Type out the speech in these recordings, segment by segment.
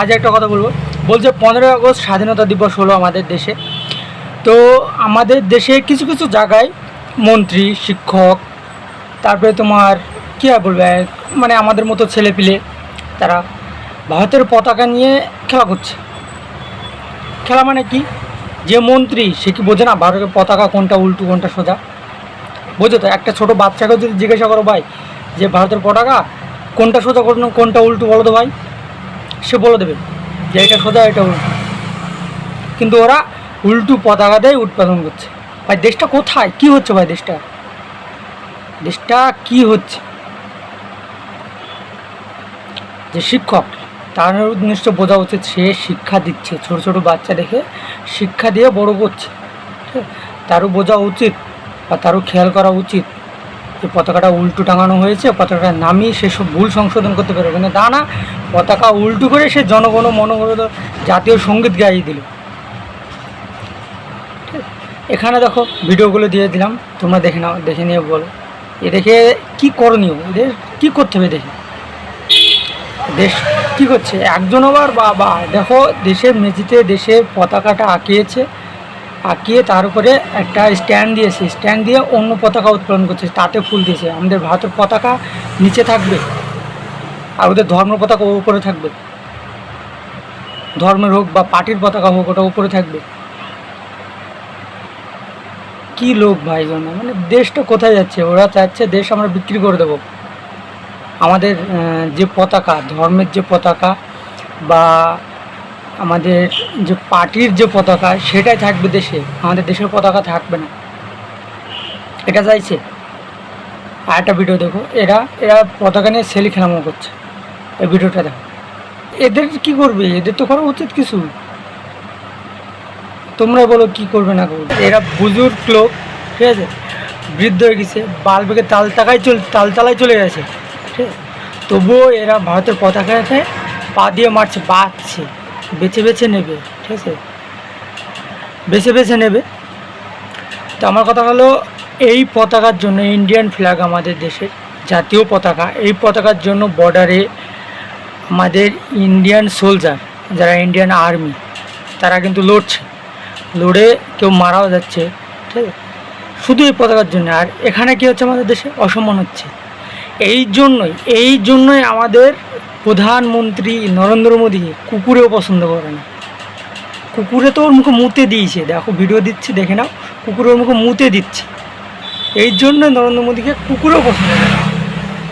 আজ একটা কথা বলব। বলছে পনেরোই আগস্ট স্বাধীনতা দিবস হলো আমাদের দেশে। তো আমাদের দেশে কিছু কিছু জায়গায় মন্ত্রী, শিক্ষক, তারপরে তোমার কী আর বলবে মানে আমাদের মতো ছেলেপিলে তারা ভারতের পতাকা নিয়ে খেলা করছে। খেলা মানে কি? যে মন্ত্রী, সে কি বোঝে না ভারতের পতাকা কোনটা উল্টো, কোনটা সোজা? বোঝো তো, একটা ছোটো বাচ্চাকেও যদি জিজ্ঞাসা করো ভাই, যে ভারতের পতাকা কোনটা সোজা কোন কোনটা উল্টো বলো তো ভাই। সে বলে দেবে যে এটা সোজা এটা উল্টো। কিন্তু ওরা উল্টু পতাকা পতাকাতেই উৎপাদন করছে। ভাই, দেশটা কোথায়? কি হচ্ছে ভাই দেশটা? দেশটা কি হচ্ছে? যে শিক্ষক, তার নিশ্চয় বোঝা উচিত, সে শিক্ষা দিচ্ছে। ছোট ছোট বাচ্চা দেখে শিক্ষা দিয়ে বড় করছে। তারও বোঝা উচিত বা তারও খেয়াল করা উচিত। যে পতাকাটা উল্টো টাঙানো হয়েছে, পতাকাটা নামিয়ে সে সব ভুল সংশোধন করতে পারবে কিন্তু তা না পতাকা উল্টো করে সে জনগণ মনোগত জাতীয় সংগীত গাইয়ে দিল। এখানে দেখো ভিডিওগুলো দিয়ে দিলাম, তোমরা দেখে নাও, দেখে নিয়ে বলো। এ দেখে কী করণীয়? এদের কী করতে হবে দেখে? দেশ কী করছে? একজন আবার বাবা দেখো দেশের মেঝিতে দেশের পতাকাটা আঁকিয়েছে। আঁকিয়ে তার উপরে একটা স্ট্যান্ড দিয়েছে। স্ট্যান্ড দিয়ে অন্য পতাকা উত্তোলন করছে, তাতে ফুল দিয়েছে। আমাদের ভারতের পতাকা নিচে থাকবে আর ওদের ধর্ম পতাকা উপরে থাকবে। ধর্মের হোক বা পার্টির পতাকা হোক, ওটা উপরে থাকবে। কি লোক ভাই মানে দেশটা কোথায় যাচ্ছে? ওরা চাচ্ছে দেশ আমরা বিক্রি করে দেবো। আমাদের যে পতাকা, ধর্মের যে পতাকা বা আমাদের যে পার্টির যে পতাকা, সেটাই থাকবে দেশে। আমাদের দেশের পতাকা থাকবে না। এটা চাইছে। আর একটা ভিডিও দেখো। এরা এরা পতাকা নিয়ে সেলি খেলামো করছে। এই ভিডিওটা দেখো। এদের কি করবে? এদের তো করা উচিত কিছু। তোমরা বলো কি করবে না করবে। এরা বুজুর্গ লোক, ঠিক আছে? বৃদ্ধ হয়ে গেছে। বাল বেগে তাল তাকায় চল, তাল তালায় চলে গেছে। ঠিক তবুও এরা ভারতের পতাকাকে পা দিয়ে মারছে বাঁচছে বেছে বেছে নেবে, ঠিক আছে? বেছে বেছে নেবে। তো আমার কথা হলো, এই পতাকার জন্য ইন্ডিয়ান ফ্ল্যাগ আমাদের দেশের জাতীয় পতাকা, এই পতাকার জন্য বর্ডারে আমাদের ইন্ডিয়ান সোলজার যারা ইন্ডিয়ান আর্মি তারা কিন্তু লড়ছে। লড়ে কেউ মারাও যাচ্ছে, ঠিক আছে? শুধু এই পতাকার জন্য। আর এখানে কি হচ্ছে আমাদের দেশে? অসম্মান হচ্ছে। এই জন্যই এই জন্যই আমাদের প্রধানমন্ত্রী নরেন্দ্র মোদী কুকুরেও পছন্দ করে না। কুকুরে তো ওর মুখে মুতে দিয়েছে, দেখো ভিডিও দিচ্ছি, দেখে নাও, কুকুরে ওর মুখে মুতে দিচ্ছে। এই জন্য নরেন্দ্র মোদীকে কুকুরেও পছন্দ করে।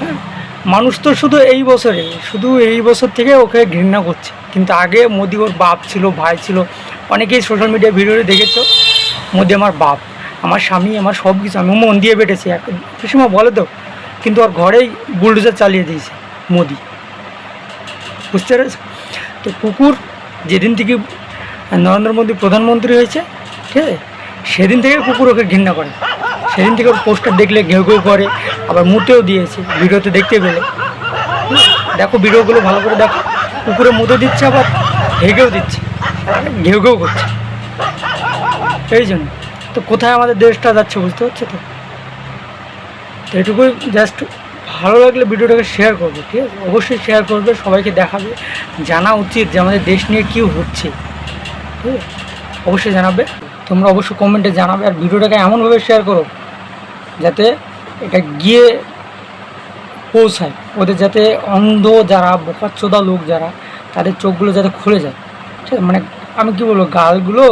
হ্যাঁ মানুষ তো শুধু এই বছরে, শুধু এই বছর থেকে ওকে ঘৃণা করছে। কিন্তু আগে মোদি ওর বাপ ছিল, ভাই ছিল, অনেকেই সোশ্যাল মিডিয়া ভিডিওতে দেখেছ, মোদি আমার বাপ, আমার স্বামী, আমার সব কিছু আমি মন দিয়ে বেটেছি। এক সময় বলে তো কিন্তু ওর ঘরেই বুলডোজার চালিয়ে দিয়েছে মোদি। বুঝতে পেরেছ? তো কুকুর যেদিন থেকে নরেন্দ্র মোদী প্রধানমন্ত্রী হয়েছে, ঠিক আছে, সেদিন থেকে কুকুর ওকে ঘৃণা করে। সেদিন থেকে ওর পোস্টার দেখলে ঘেউ ঘেউ করে, আবার মুতেও দিয়েছে, ভিডিওতে দেখতে পেলে। দেখো ভিডিওগুলো ভালো করে দেখো। কুকুরে মুতে দিচ্ছে, আবার হেগেও দিচ্ছে, ঘেউ ঘেউ করছে। এই জন্য। তো কোথায় আমাদের দেশটা যাচ্ছে বুঝতে পারছ তো তো? এটুকুই জাস্ট ভালো লাগলে ভিডিওটাকে শেয়ার করবে, ঠিক আছে? অবশ্যই শেয়ার করবে, সবাইকে দেখাবে, জানা উচিত যে আমাদের দেশ নিয়ে কী হচ্ছে, ঠিক আছে? অবশ্যই জানাবে, তোমরা অবশ্যই কমেন্টে জানাবে, আর ভিডিওটাকে এমনভাবে শেয়ার করো যাতে এটা গিয়ে পৌঁছায়। ওদের যাতে অন্ধ যারা, বোকাচ্চোদা লোক যারা, তাদের চোখগুলো যাতে খুলে যায়, ঠিক আছে? মানে আমি কি বলব, গালগুলো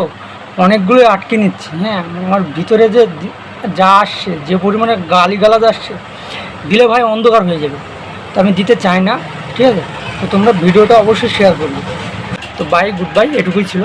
অনেকগুলোই আটকে নিচ্ছি হ্যাঁ? মানে আমার ভিতরে যে যা আসছে, যে পরিমাণে গালি গালাজ আসছে, দিলে ভাই অন্ধকার হয়ে যাবে। তো আমি দিতে চাই না, ঠিক আছে? তো তোমরা ভিডিওটা অবশ্যই শেয়ার করবে। তো বাই গুড বাই এটুকুই ছিল।